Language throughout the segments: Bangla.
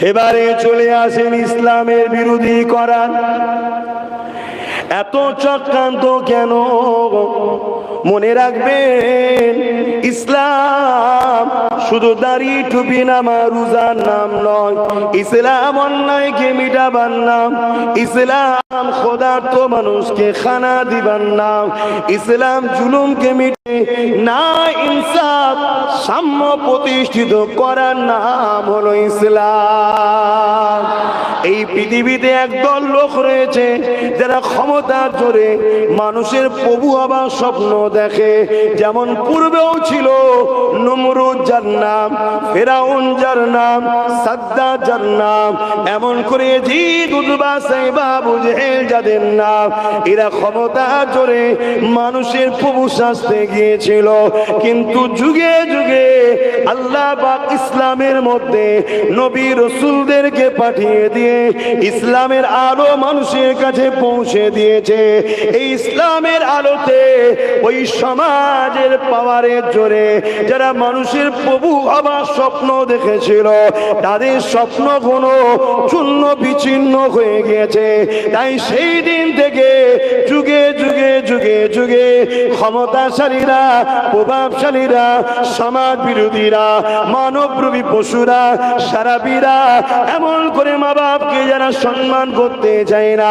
এবারে চলে আসেন ইসলামের বিরোধী করার এত চক্রান্ত কেন? মনে রাখবেন ইসলাম শুধু দাড়ি টুপি নামা রোজার নাম নয়। ইসলাম অন্যায়কে মিটাবার নাম? ইসলাম খোদার তো মানুষকে খানা দিবার নাম। ইসলাম জুলুমকে মিটে না, ইনসাফ সাম্য প্রতিষ্ঠিত করার নাম হলো ইসলাম। এই পৃথিবীতে একদল লোক রয়েছে যারা ক্ষমতার জোরে মানুষের প্রভু হবার স্বপ্ন দেখে। যেমন পূর্বেও ছিল নমরুদ যার নাম ফেরাউন যার নাম সাদ্দা যার নাম, এমন করে সাইবা বুঝেল যাদের নাম, এরা ক্ষমতার জোরে মানুষের প্রভু শাস্তে গিয়েছিল। কিন্তু যুগে যুগে আল্লাহ বা ইসলামের মধ্যে নবী রসুলদেরকে পাঠিয়ে দিয়ে ইসলামের আলো মানুষের কাছে পৌঁছে দিয়েছে। এই ইসলামের আলোতে ওই সমাজের পাওয়ারের জোরে যারা মানুষের প্রভু হবার স্বপ্ন দেখেছিল, তাদের স্বপ্ন কোনো চূর্ণ বিচ্ছিন্ন হয়ে গিয়েছে। তাই সেই দিন থেকে যুগে যুগে যুগে যুগে ক্ষমতাশালীরা, প্রভাবশালীরা, সমাজ বিরোধীরা মানবরূপী পশুরা, সারাবিরা এমন করে মা বাপকে যারা সম্মান করতে চায় না,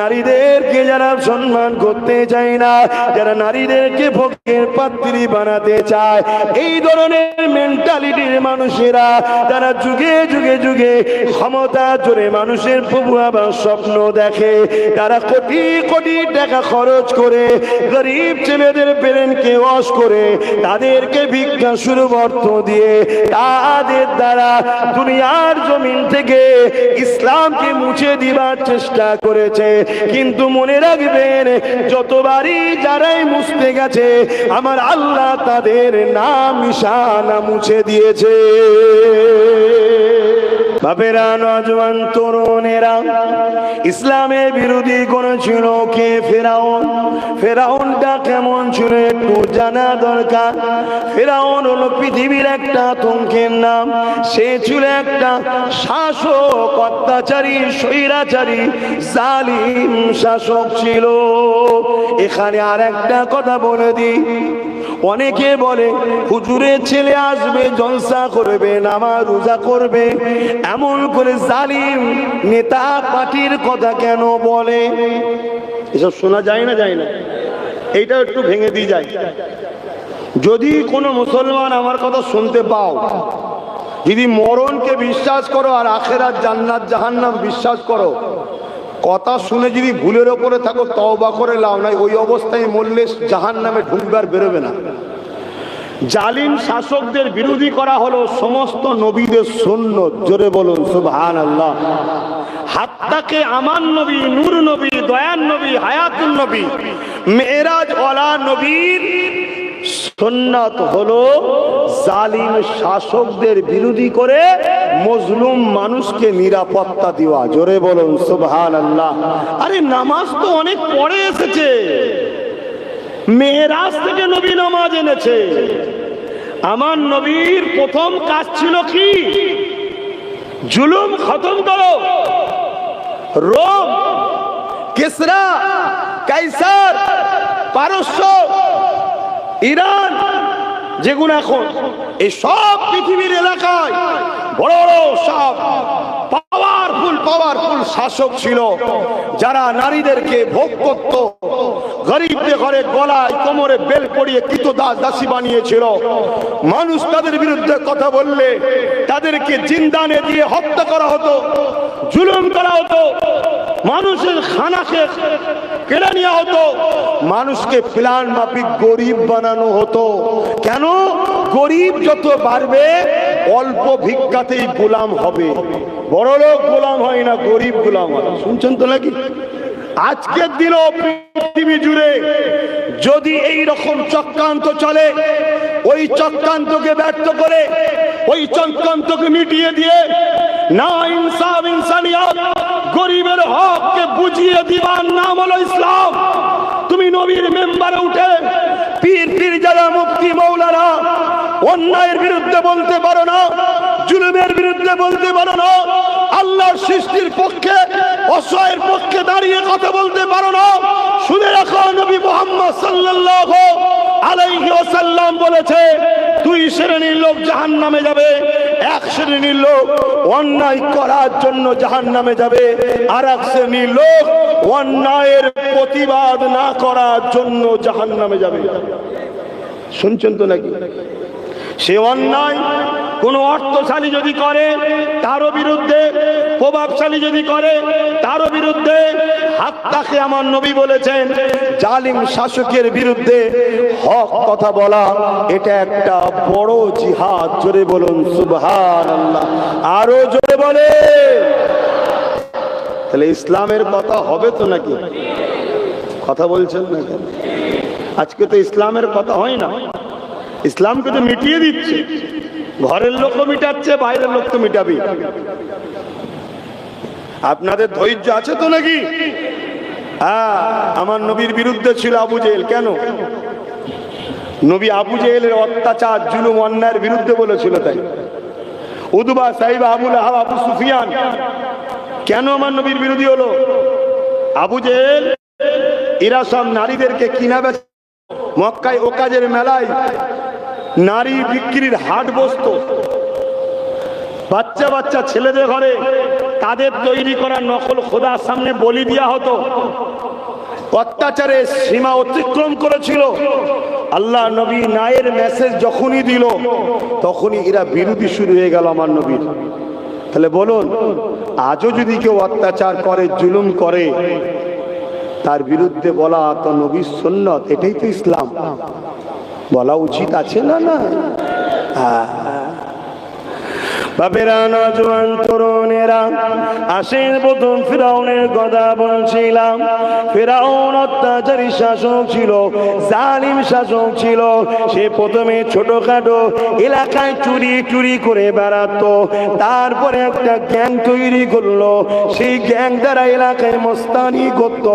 নারীদেরকে যারা সম্মান করতে চায় না, যারা নারীদেরকে ভোগের পাত্রী বানাতে চায়, এই ধরনের মেন্টালিটির মানুষেরা তারা যুগে যুগে যুগে ক্ষমতা জোরে মানুষের প্রভু আবার স্বপ্ন দেখে, তারা কোটি কোটি টাকা খরচ করে গরিব ছেলেদের ব্রেনকে ওয়াশ করে তাদেরকে ভিক্ষা শুরু অর্থ দিয়ে তাদের দ্বারা দুনিয়ার জমিন থেকে ইসলামকে মুছে দিবার চেষ্টা করেছে। কিন্তু মনে রাখবেন, যতবারই যারাই মুছতে গেছে, আমার আল্লাহ তাদের নাম নিশানা মুছে দিয়েছে। বাপেরা নজওয়ান তরুণেরা, ইসলামের বিরোধী করেছিল কে? ফেরাউন। ফেরাউনটা কেমন ছিল একটু জানা দরকার। ফেরাউন হলো পৃথিবীর একটা আতঙ্কের নাম। সে ছিল একটা শাসক, অত্যাচারী, স্বৈরাচারী, জালিম শাসক ছিল। এখানে আর একটা কথা বলে দিই। অনেকে বলে, হুজুরের ছেলে আসবে, জলসা করবে, নামাজ রোজা করবে। এমন করে জালিম নেতা পার্টির কথা কেন বলে? এসব শোনা যায় না যায় না। এইটা একটু ভেঙে দিয়ে যায়। যদি কোনো মুসলমান আমার কথা শুনতে পাও, যদি মরণকে বিশ্বাস করো আর আখেরাত জান্নাত, জাহান্নাম বিশ্বাস করো, কথা শুনে যদি ভুলের ওপরে থাকো, তওবা করে লাও, নাই ওই অবস্থায় মরলে জাহান নামে ঢুকবার বেরোবে না। জালিম শাসকদের বিরোধী করা হলো সমস্ত নবীদের শূন্য জোরে বলুন সুবহান আল্লাহ হাত্তাকে আমার নবী, নূর নবী, দয়ান নবী, হায়াতুন নবী মেরাজ ওয়ালা নবীর হলো জালিম শাসকদের বিরোধী করে মজলুম মানুষকে নিরাপত্তা দেওয়া। জোরে বলুন সুবহান আল্লাহ আরে নামাজ তো অনেক পরে এসেছে। মেহরাজ থেকে নবী নামাজ এনেছে। আমার নবীর প্রথম কাজ ছিল কি? জুলুম খতম করো। রোম, কেসরা, কাইসার, পারস্য, ইরান, যেগুলো এখন, এই সব পৃথিবীর এলাকায় বড় বড় সব পাওয়ারফুল পাওয়ারফুল শাসক ছিল। যারা নারীদেরকে ভোগ করত, গরিবদের ঘরে গলায় কোমরে বেল পড়িয়ে কৃত দাস দাসী বানিয়েছিল। মানুষ তাদের বিরুদ্ধে কথা বললে, তাদেরকে জিন্দানে দিয়ে হত্যা করা হতো, জুলুম করা হতো, মানুষের খানাকে কেড়ে নেওয়া হতো। মানুষকে প্লান মাফিক গরিব বানানো হতো। কেন? গরিব যত বাড়বে অল্প ভিক্ষাতেই গোলাম হবে। বড় লোক গোলাম হয় না, গরিব গোলাম হয় শুনছেন তো নাকি? আজকের দিনও পৃথিবী জুড়ে যদি এই রকম চক্রান্ত চলে, ওই চক্রান্তকে ব্যর্থ করে, ওই চক্রান্তকে মিটিয়ে দিয়ে না ইনসাফ, ইনসানিয়ত, গরিবের হককে বুঝিয়ে দিবার নাম হলো ইসলাম। তুমি নবীর মেম্বারে উঠে পীর পীর যারা মুক্তি মৌলারা অন্যায়ের বিরুদ্ধে বলতে পারো না, জুলুমের বিরুদ্ধে বলতে পারো না, আল্লাহর সৃষ্টির পক্ষে, অসহায়ের পক্ষে দাঁড়িয়ে কথা বলতে পারো না। শুনে রাখো, নবী মোহাম্মদ সাল্লাল্লাহু আলাইহি ওয়াসাল্লাম বলেছে, দুই শ্রেণির লোক জাহান নামে যাবে, এক শ্রেণির লোক অন্যায় করার জন্য জাহান নামে যাবে আর এক শ্রেণির লোক অন্যায়ের প্রতিবাদ না করার জন্য জাহান নামে যাবে। শুনছেন তো নাকি? সে অন্যায় কোন অর্থশালী যদি করে, তারও বিরুদ্ধে, প্রভাবশালী যদি করে, তারও বিরুদ্ধে হাত তাকে আমার নবী বলেছেন, জালিম শাসকের বিরুদ্ধে হক কথা বলা, এটা একটা বড় জিহাদ। জোরে বলুন সুবহান আল্লাহ আরও জোরে বলে। তাহলে ইসলামের কথা হবে তো নাকি? কথা বলছেন না আজকে তো ইসলামের কথা হয় না। ইসলামকে তো মিটিয়ে দিচ্ছে। ঘরের লোকও মিটাচ্ছে, বাইরের লোক তো মিটাবি। আপনাদের ধৈর্য আছে তো নাকি? হ্যাঁ আমার নবীর বিরুদ্ধে ছিল আবু জেহেল। কেন? নবী আবু জেহেলের অত্যাচার, জুলুম, অন্যায়ের বিরুদ্ধে বলেছিল তাই। উদুবা সাহিব আবুল আহাব আবু সুফিয়ান। কেন আমার নবীর বিরোধী হলো? আবু জেহেল, এরা সব নারীদেরকে কিনা বেচা মক্কায় ও কাজের মেলায় নারী বিক্রির হাট বসত। বাচ্চা বাচ্চা ছেলেদের ঘরে তাদের তৈরি করা নকল খোদার সামনে বলি দেওয়া হতো। অত্যাচারে সীমা অতিক্রম করেছিল। আল্লাহ নবী নায়ের মেসেজ যখনই দিল, তখনই এরা বিরোধী শুরু হয়ে গেল আমার নবীর। তাহলে বলুন, আজও যদি কেউ অত্যাচার করে, জুলুম করে, তার বিরুদ্ধে বলা তো নবীর সুন্নত, এটাই তো ইসলাম। বলা উচিত আছে না না? বাপের বাপেরা নজওয়ান তারপরে একটা গ্যাং তৈরি করল। সেই গ্যাং দ্বারা এলাকায় মস্তানি করত।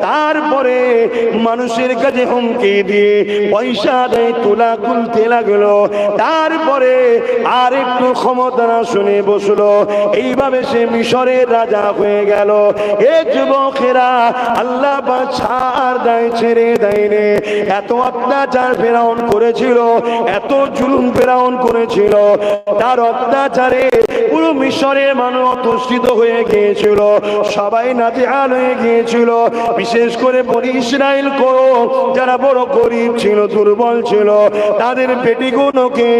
তারপরে মানুষের কাছে হুমকি দিয়ে পয়সা দেয়, তোলা খুলতে লাগল। তারপরে আর একটু ক্ষমতা শুনে বসল। এইভাবে সে মিশরের রাজা হয়ে গেল। এ যুবকেরা আল্লাহ বা ছাড় দেয়, ছেড়ে দেয়নি এত অত্যাচার ফেরাউন করেছিল, এত জুলুম ফেরাউন করেছিল। তার অত্যাচারে পুরো মিশরের মানুষ অতুষ্ঠিত হয়ে গিয়েছিল। সবাই নাজেহাল হয়ে গিয়েছিল। বিশেষ করে বনি ইসরায়েল করো, যারা বড় গরিব ছিল, দুর্বল ছিল, তাদের পেটিগুলোকে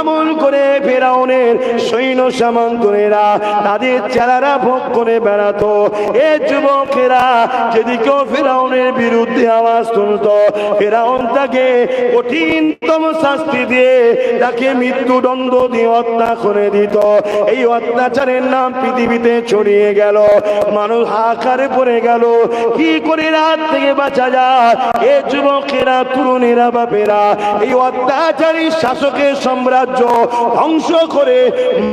এমন করে ফেরাউনের সৈন্য সামন্তরেরা, তাদের চেলারা ভোগ করে বেড়াতো। এ যুবকেরা, যদি কেউ ফেরাউনের বিরুদ্ধে আওয়াজ তুলত, ফেরাউন তাকে কঠিনতম শাস্তি দিয়ে তাকে মৃত্যুদণ্ড দিয়ে হত্যা করে দিত। এই অত্যাচারের নাম পৃথিবীতে ছড়িয়ে গেল। মানুষ হাকারে পড়ে গেল। কি করে রাত থেকে বাঁচা যায়? এ যুবকেরা, তরুণেরা, বাপেরা, এই অত্যাচারী শাসকের সাম্রাজ্য ধ্বংস করে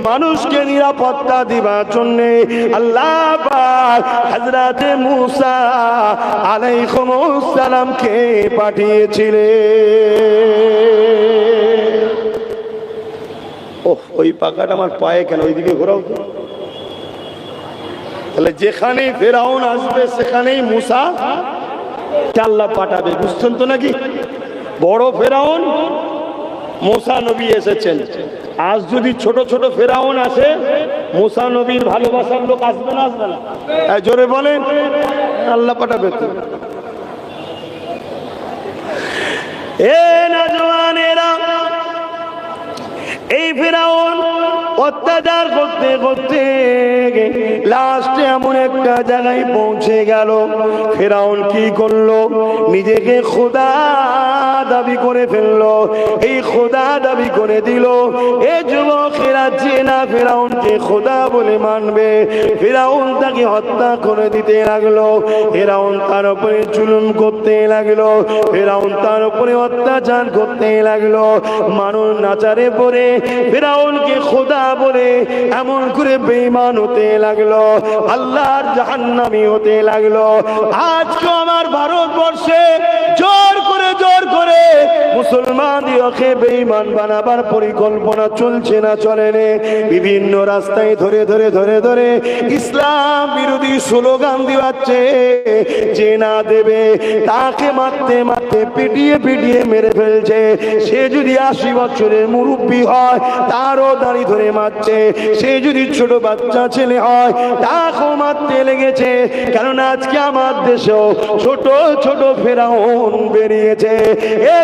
মানুষকে নিরাপত্তা দিবার জন্য আল্লাহ হাজরাতে মুসা আলাইকুম সালামকে পাঠিয়েছিলেন। ওহ, ওই পাকাটা আমার পায়ে কেন? ওইদিকে ঘোরাও তো। তাহলে যেখানেই ফেরাউন আসবে, সেখানেই মুসা আল্লাহ পাঠাবে, বুঝছেন তো নাকি? বড় ফেরাউন, মোসা নবী এসেছেন। আজ যদি ছোট ছোট ফেরাউন আসে, মোসা নবীর ভালোবাসার লোক আসবে না আসবে না? জোরে বলেন, আল্লাহ পাঠাবে এ নজওয়ানেরা এই ফেরাউন অত্যাচার করতে করতে লাস্টে এমন একটা জায়গায় পৌঁছে গেল। ফেরাউন কি করল? নিজেকে খোদা দাবি করে ফেলল। এই খোদা দাবি করে দিল, এ যুবকেরা না ফেরাউনকে খোদা বলে মানবে। ফেরাউন তাকে হত্যা করে দিতে লাগল। ফেরাউন তার উপরে জুলুম করতে লাগল। ফেরাউন তার উপরে অত্যাচার করতে লাগল। মানুষ নাচারে পড়ে। ফেরাউনকে খোদা বলে এমন করে বেঈমান হতে লাগল। আল্লাহর জাহান্নামি হতে লাগল। আজকে আমার ভারতবর্ষে মুসলমান দিওকে বেঈমান বানাবার পরিকল্পনা চলছে না, চলে নে। বিভিন্ন রাস্তায় ধরে ধরে ধরে ধরে ইসলাম বিরোধী স্লোগান দিওয়াচ্ছে যে না দেবে, তাকে মারতে মারতে, পিটিয়ে পিটিয়ে মেরে ফেলছে। সে যদি আশি বছরের মুরব্বী হয়, তারও দাড়ি ধরে মারছে। সে যদি ছোট বাচ্চা ছেলে হয়, তাকেও মারতে লেগেছে। কারণ আজকে আমার দেশেও ছোট ছোট ফেরাউন বেরিয়েছে। এ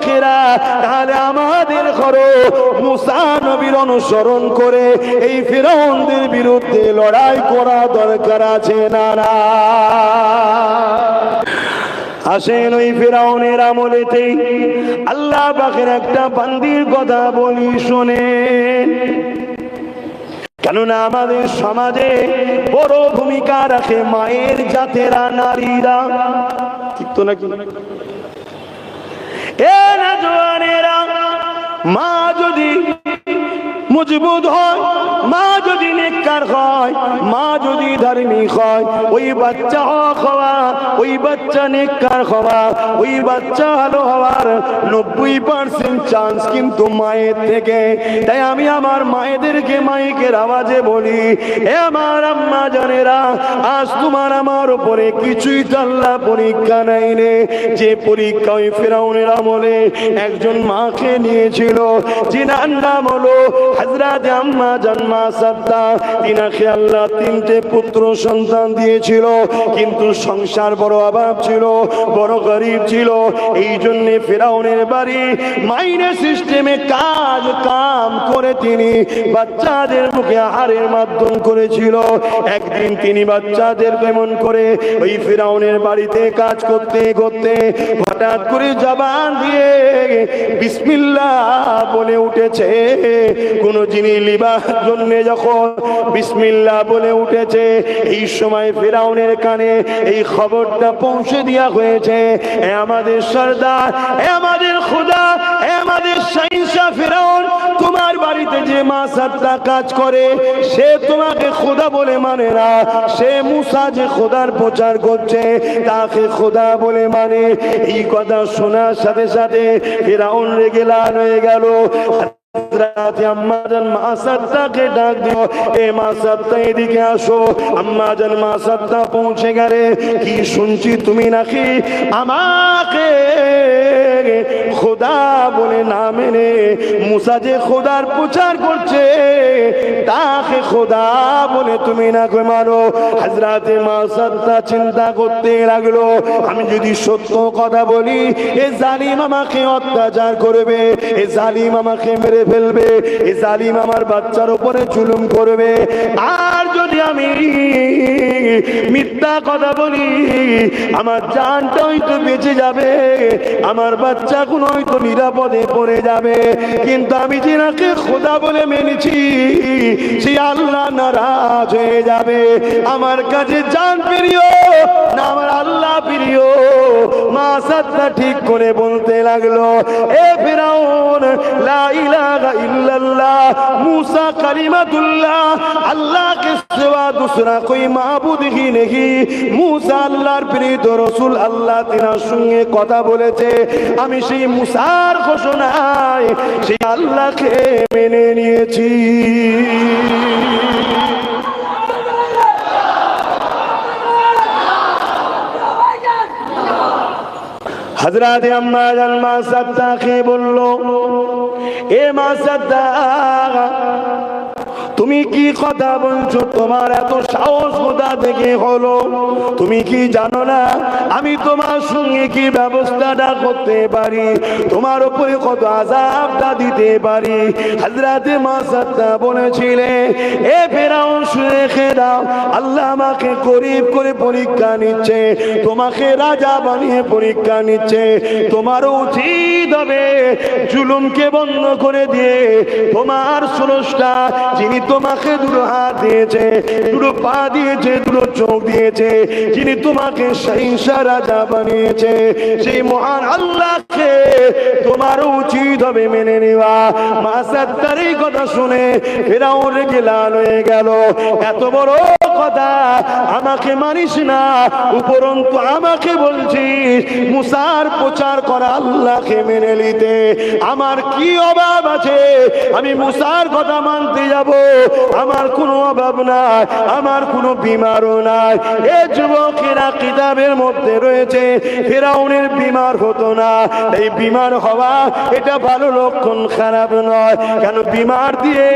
যুবকেরা তাহলে আমাদের করো মুসা নবীর অনুসরণ করে এই ফেরাউনদের বিরুদ্ধে লড়াই করা দরকার আছে না না? আসেন ওই ফেরাউনের আমলেতেই আল্লাহ পাখের একটা বান্দির কথা বলি, শোনেন। কেননা আমাদের সমাজে বড় ভূমিকা রাখে মায়ের জাতেরা, নারীরা। ঠিক তো নাকি? এ না জোয়ানেরা মা যদি মজবুত হয়, মা যদি নেককার হয়, মা যদি ধর্মী হয়, ওই বাচ্চা হক হওয়া ওই বাচ্চা নেককার হওয়া, ওই বাচ্চা ভালো হওয়ার নব্বই পার্সেন্ট চান্স কিন্তু মায়ের থেকে। তাই আমি আমার মায়েদেরকে মাইকের আওয়াজে বলি, এ আমার আম্মা জানেরা, আজ তোমার আমার উপরে কিছুই চাল্লা পরীক্ষা নাই রে। যে পরীক্ষা ওই ফেরাউনের আমলে একজন মাকে নিয়েছিল, যিনার নাম হলো হাজরাত আম্মা জন্মা সাদ্দা, তিনাকে আল্লাহ তিনটে পুত্র সন্তান দিয়েছিল, কিন্তু সংসার বড় অভাব ছিল, বড় গরিব ছিল। এই জন্য ফেরাউনের বাড়ি মাইনে সিস্টেমে কাজ কাম করে তিনি বাচ্চাদের মুখে আহারের মাধ্যম করেছিল। একদিন তিনি বাচ্চাদের কেমন করে ওই ফেরাউনের বাড়িতে কাজ করতে করতে হঠাৎ করে জবান দিয়ে বিসমিল্লাহ বলে উঠেছে। কোন যিনি লিবার জন্য যখন বিসমিল্লাহ বলে উঠেছে, এই সময় ফেরাউনের কানে এই খবরটা পৌঁছে দেওয়া হয়েছে আমাদের সর্দার আমাদের খুদা আমাদের সাইন্সা ফেরাউন, তোমার বাড়িতে যে মা সাতটা কাজ করে, সে তোমাকে খোদা বলে মানে না, সে মুসা যে খোদার প্রচার করছে, তাকে খোদা বলে মানে। এই কথা শোনার সাথে সাথে ফেরাউন রেগে লাল হয়ে গেল। খোদা বলে না মেনে? মুসা যে খোদার প্রচার করছে, তাকে খোদা বলে তুমি না কে মারো হাজরাতে মা সাত্তা চিন্তা করতে লাগল, আমি যদি সত্য কথা বলি, এ জালিম আমাকে অত্যাচার করবে, এ জালিম আমাকে মেরে ফেলবে, এ জালিম আমার বাচ্চার উপরে জুলুম করবে। আর যদি আমি মিথ্যা কথা বলি, আমার জানটা হয়তো বেঁচে যাবে, আমার বাচ্চা কোন হয়তো নিরাপদে পড়ে যাবে। কিন্তু আমি যেনাকে খোদা বলে মেনেছি, সে আল্লাহ নারাজ হয়ে যাবে। আমার কাছে জান প্রিয়, না আমার আল্লাহ প্রিয় ভাষাটা ঠিক করে বলতে লাগল, এ ফিরাউন, লা ইলাহা ইল্লাল্লাহ, মুসা কালিমাতুল্লাহ, আল্লাহকে সেবা দুসরা কই মাহবুদ হি নেহি? মুসা আল্লাহর প্রীত রসুল আল্লাহ তিনার সঙ্গে কথা বলেছে। আমি সেই মুসার ঘোষণায় সেই আল্লাহকে মেনে নিয়েছি। হজরত আম্মা জান মা সাদ্দাকে বলল এ মা সাদ্দা তুমি কি কথা বলছো? তোমার এত সাহস কোথা থেকে হলো? তুমি কি জানো না? আমি তোমার সঙ্গে কি ব্যবস্থাটা করতে পারি? তোমার উপরে কত আজাবটা দিতে পারি? হাজরাতে মা বলেছিলে, এ ফেরাও শুনে দাও। আল্লাহ আমাকে গরিব করে পরীক্ষা নিচ্ছে, তোমাকে রাজা বানিয়ে পরীক্ষা নিচ্ছে। তোমারও উচিত হবে জুলুমকে বন্ধ করে দিয়ে তোমার স্রষ্টা যিনি তোমাকে দুটো হাত দিয়েছে, দুটো পা দিয়েছে, দুটো চোখ দিয়েছে, যিনি তোমাকে সহিংসা রাজা বানিয়েছে। সেই মহান আল্লাহকে তোমার উচিত হবে মেনে নেওয়া। মা তারই এই কথা শুনে ফেরাও রেগে লাল হয়ে গেল। এত বড় কথা আমাকে মানিস না। উপরন্তু আমাকে বলছিস, মুসার প্রচার করা আল্লাহকে মেনে নিতে। আমার কি অভাব আছে? আমি মুসার কথা মানতে যাব। আমার কোনো অভাব নাই, আমার কোনো বিমারও নাই। এ যুবকেরা কিতাবের মধ্যে রয়েছে, ফেরাউনের বিমার হতো না। এই বিমার হওয়া, এটা ভালো লক্ষণ, খারাপ নয়। কেন বিমার দিয়ে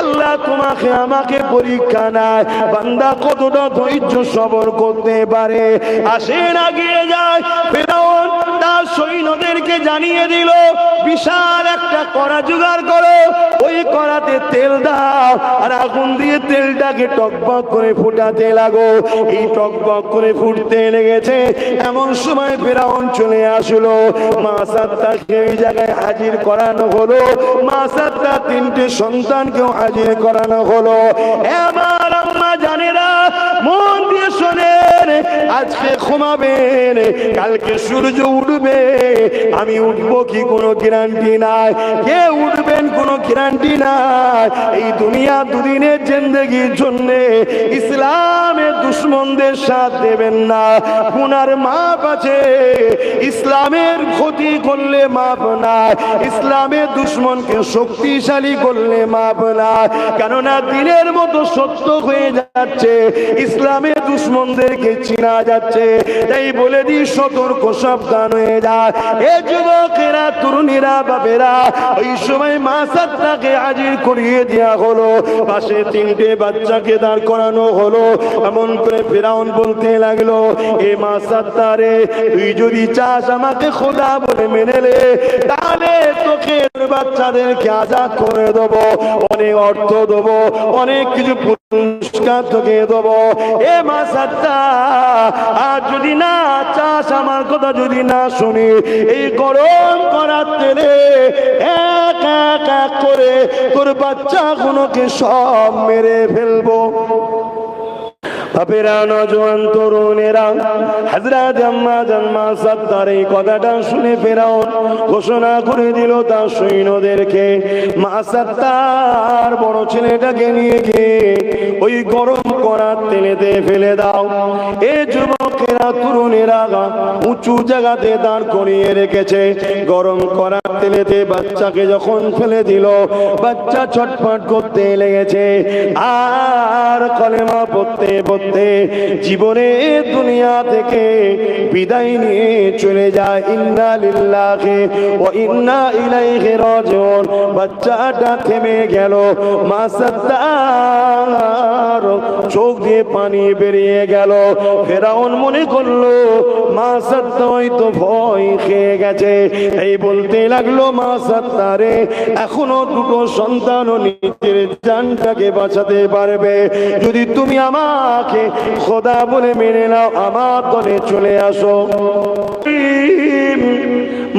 আল্লাহ তোমাকে, আমাকে পরীক্ষা নেয়। বান্দা কতটা ধৈর্য সবর করতে পারে? আসেন আগিয়ে যায় ফেরাউন তার সৈন্যদেরকে জানিয়ে দিল, বিশাল একটা কড়া জোগাড় করো। ওই কড়াতে তেল দাও আর আগুন দিয়ে তেলটাকে টকবক করে ফুটাতে লাগো। এই টকবক করে ফুটতে লেগেছে। এমন সময় ফেরাউন চলে আসলো। মা সাতটাকে এই জায়গায় হাজির করানো হলো। মা সাতটা তিনটে সন্তানকেও হাজির করানো হলো। এবার মন দিয়ে শোনেন আজকে ঘুমাবেন, কালকে সূর্য উঠবে, আমি উঠবো কি কোনো গ্যারান্টি নাই? কে উঠবেন কোনো গ্যারান্টি নাই? এই দুনিয়া দুদিনের জিন্দগির জন্য ইসলামের দুশ্মনদের সাথ দেবেন না। গুনার মাপ আছে। ইসলামের ক্ষতি করলে মাপ না ইসলামের দুশ্মনকে শক্তিশালী করলে মাপ না কেননা দিনের মতো সত্য হয়ে যাচ্ছে। ইসলামের দুশ্মনদেরকে চিনা যাচ্ছে। তাই বলে দি, সতর্ক, সাবধান হয়ে যায় এ যুবকেরা, তরুণীরা বাবেরা ওই সময় মা সাতটাকে হাজির করিয়ে দেওয়া হলো। পাশে তিনটে বাচ্চাকে দাঁড় করানো হলো। এমন করে ফেরাউন বলতে লাগল, এ মা সাত্তারে তুই যদি চাস আমাকে খোদা বলে মেনে নে, তাহলে তোকে বাচ্চাদেরকে আজাদ করে দেবো, অনেক অর্থ দেবো, অনেক কিছু পুরস্কার তোকে দেবো। এ মা সাত্তা আর যদি না চাস আমার কথা যদি না শুনি, এই গরম করার তেলে এক এক করে তোর বাচ্চাগুলোকে সব মেরে ফেলব। এই কথাটা শুনে ফেরাও ঘোষণা করে দিল তার সৈন্যদেরকে বড় ছেলেটাকে নিয়ে ওই গরম করার তেলেতে ফেলে দাও। এ যুবকেরা তরুণেরা উঁচু জায়গাতে দাঁড় করিয়ে রেখেছে। গরম করার তেলেতে বাচ্চাকে যখন ফেলে দিল, বাচ্চা ছটফট করতে লেগেছে। আর কলেমা পড়তে পড়তে জীবনে দুনিয়া থেকে বিদায় নিয়ে চলে যায়। ইন্না লিল্লাহি ও ইন্না ইলাইহি রাজিউন। বাচ্চাটা থেমে গেল। মা সাত্তার চোখ দিয়ে পানি বেরিয়ে গেল। ফেরাউন মনে করল, মা সাত্তা তো ভয় খেয়ে গেছে। এই বলতে লাগল, মা সাত্তারে এখনও দুটো সন্তানও নিজের জানটাকে বাঁচাতে পারবে। যদি তুমি আমাকে খোদা বলে মেনে নাও, আমার দলে চলে আসো।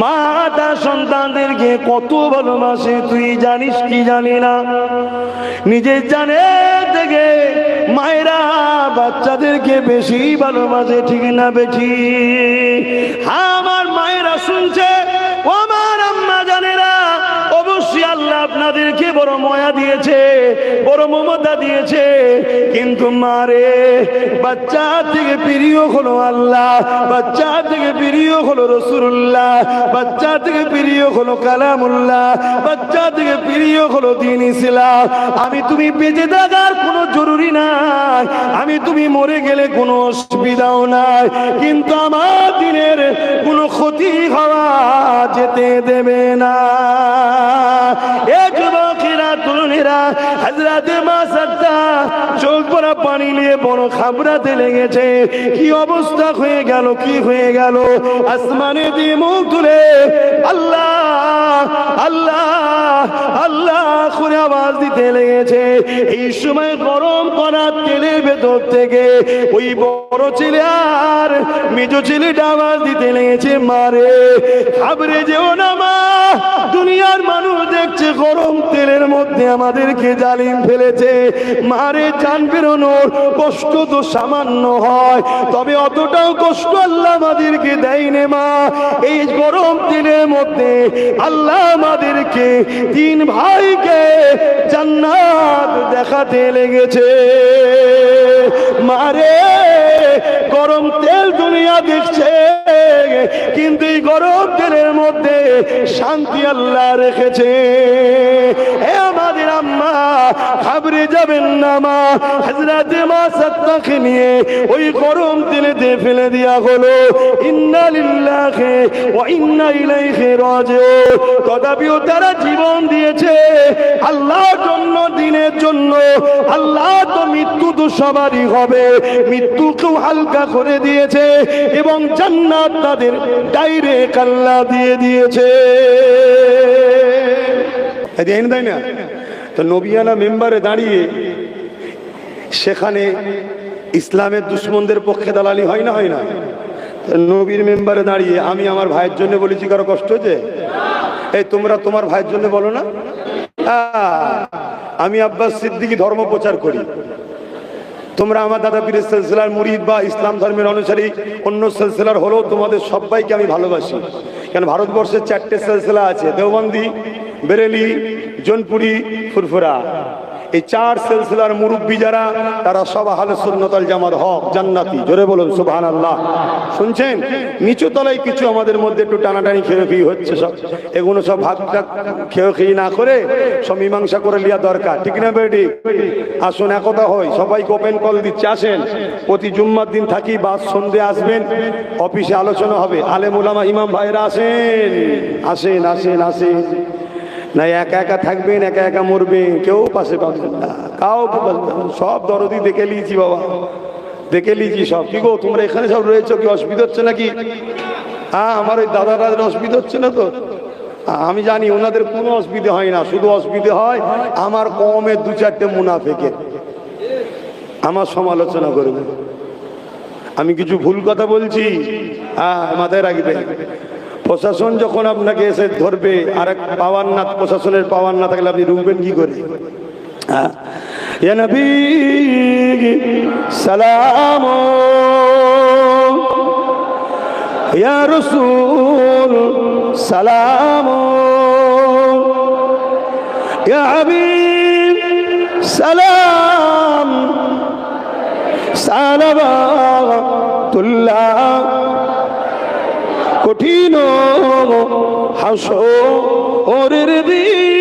মা তার সন্তানদেরকে কত ভালোবাসে, তুই জানিস কি জানি না? নিজের জানে থেকে মায়েরা বাচ্চাদেরকে বেশি ভালোবাসে, ঠিক না বেঠি? আমার মায়েরা শুনছে আপনাদেরকে বড় ময়া দিয়েছে, বড় মমতা দিয়েছে। কিন্তু মারে বাচ্চা থেকে প্রিয় হলো আল্লাহ, বাচ্চা থেকে প্রিয় হলো রসুল্লাহ বাচ্চা থেকে প্রিয় হলো কালামুল্লাহ, বাচ্চা থেকে প্রিয় হলো দিন ইসলাম। আমি তুমি বেঁচে থাকার কোনো জরুরি নাই, আমি তুমি মরে গেলে কোনো অসুবিধাও নাই। কিন্তু আমার দিনের কোনো ক্ষতি হওয়া যেতে দেবে না। তরুণীরা হাজরাতে চোখ পানি নিয়ে বড় খাবড়াতে লেগেছে। কি অবস্থা হয়ে গেল, কি হয়ে গেল? আসমানে দিয়ে মুখ তুলে আল্লাহ আল্লাহ আল্লাহ করে আওয়াজ দিতে লেগেছে। এই সময় গরম করা তেলের ভেতর থেকে ওই বড় ছেলে আর মেজো ছেলেটা আওয়াজ দিতে লেগেছে মারে খাবরে যেও না মা। দুনিয়ার মানুষ দেখছে গরম তেলের মধ্যে আমাদেরকে জালিম ফেলেছে। মারে জান বেরোনোর কষ্ট তো সামান্য হয়, তবে অতটাও কষ্ট আল্লাহ আমাদেরকে দেয়নি মা। এই গরম তেলের মধ্যে আল্লাহ আমাদেরকে তিন ভাইকে জান্নাত দেখাতে লেগেছে। মারে গরম তেল দুনিয়া দেখছে কিন্তু এই গরম তেলের মধ্যে শান্তি আল্লাহ রেখেছে। ঘাবড়ে যাবেন না মা। মা সত্তাকে নিয়ে ওই গরম তেলে দিয়ে ফেলে দেওয়া হলো ইন্না লিল্লাহি ওয়া ইন্না ইলাইহি রাজিউন। তথাপিও তারা জীবন দিয়েছে আল্লাহর জন্য, দিনের জন্য। আল্লাহ তো মৃত্যু তো সবারই হবে। মৃত্যুকেও হালকা করে দিয়েছে এবং জান্নাত তাদের ডাইরেক্ট আল্লাহ দিয়ে দিয়েছে। তাই না? তো নবিয়ানা মেম্বারে দাঁড়িয়ে সেখানে ইসলামের দুশ্মনদের পক্ষে দালালি হয় না হয় না? নবীর মেম্বারে দাঁড়িয়ে আমি আমার ভাইয়ের জন্য বলেছি, কারও কষ্ট হয়েছে? এই তোমরা তোমার ভাইয়ের জন্য বলো না। আমি আব্বাস সিদ্দিকি ধর্ম প্রচার করি। তোমরা আমার দাদা পীরের সিলসিলার মুরিদ বা ইসলাম ধর্মের অনুসারী, অন্য সিলসিলার হলেও তোমাদের সবাইকে আমি ভালোবাসি। কেন ভারতবর্ষের চারটে সিলসিলা আছে? দেওবন্দি বেরেলি জোনপুরি ফুরফুরা। এই চার সিলসিলার মুরব্বী যারা, তারা সব আহলে সুন্নতাল জামাত, হক, জান্নাতি। জোরে বলুন সুবহান আল্লাহ শুনছেন? নিচু তলায় কিছু আমাদের মধ্যে একটু টানাটানি খেয়ে হচ্ছে সব। এগুলো সব ভাগটা খেয়ে খেয়ে না করে সব মীমাংসা করে লিয়া দরকার। ঠিক না বেটি? আসুন, একতা হয় সবাইকে ওপেন কল দিচ্ছে, আসেন। প্রতি জুম্মার দিন থাকি, বাস সন্ধে আসবেন, অফিসে আলোচনা হবে। আলেম ওলামা ইমাম ভাইরা আসেন। আসেন আসেন আসেন। না, একা একা থাকবেন, একা একা মরবেন, কেউ পাশে পাবেন না। কাউ। সব দরদি দেখে লিয়েছি বাবা। দেখে লিয়েছি সব। কি গো, তোমরা এখানে সব রয়েছো? কি অসুবিধা হচ্ছে নাকি? হ্যাঁ আমার ওই দাদা দাদের অসুবিধা হচ্ছে না তো? আমি জানি, ওনাদের কোনো অসুবিধে হয় না। শুধু অসুবিধে হয়, আমার কমের দু চারটে মুনাফেকে। আমার সমালোচনা করবে। আমি কিছু ভুল কথা বলছি? হ্যাঁ মাথায় রাখবে। প্রশাসন যখন আপনাকে এসে ধরবে আর এক পাওয়ার না প্রশাসনের পাওয়ার না থাকলে আপনি রুখবেন কি করে? হ্যাঁ? নবী, সালাম। রসুল, সালাম। সালাম। সালাবাতুল্লাহ। কঠিন হাসো ওরের দিন